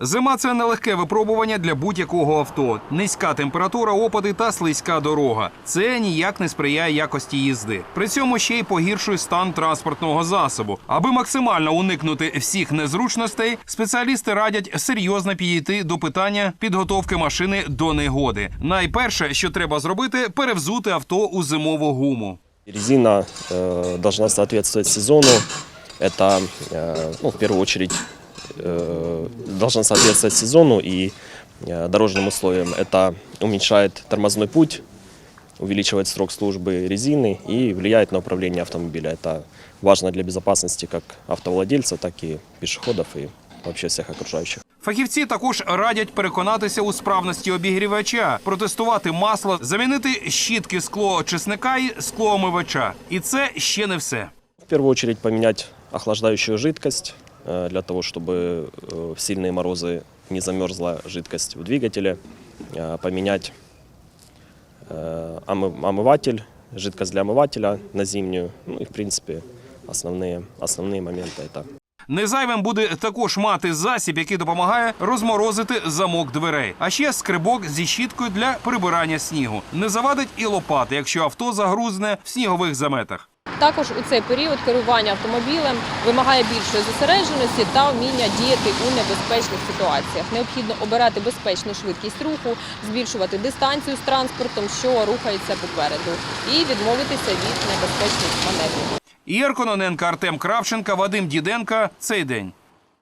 Зима це нелегке випробування для будь-якого авто. Низька температура, опади та слизька дорога. Це ніяк не сприяє якості їзди. При цьому ще й погіршує стан транспортного засобу. Аби максимально уникнути всіх незручностей, спеціалісти радять серйозно підійти до питання підготовки машини до негоди. Найперше, що треба зробити, перевзути авто у зимову гуму. Резина э, должна соответствовать сезону. Это, э, ну, в первую очередь, э, должна соответствовать сезону и э, дорожным условиям. Это уменьшает тормозной путь, увеличивает срок службы резины и влияет на управление автомобиля. Это важно для безопасности как автовладельца, так и пешеходов и вообще всех окружающих. Фахівці також радять переконатися у справності обігрівача, протестувати масло, замінити щітки склоочисника і склоомивача. І це ще не все. В первую очередь поменять охлаждающую жидкость э, для того, чтобы э, в сильные морозы не замерзла жидкость в двигателе. Э, Поменять э, омы- омыватель, жидкость для омывателя на зимнюю. Ну и в принципе основные, основные моменты это Незайвим буде також мати засіб, який допомагає розморозити замок дверей, а ще скрибок зі щіткою для прибирання снігу. Не завадить і лопати, якщо авто загрузне в снігових заметах. Також у цей період керування автомобілем вимагає більшої зосередженості та вміння діяти у небезпечних ситуаціях. Необхідно обирати безпечну швидкість руху, збільшувати дистанцію з транспортом, що рухається попереду, і відмовитися від небезпечних маневрів. Ігор Кононенко, Артем Кравченка, Вадим Діденка. Цей день.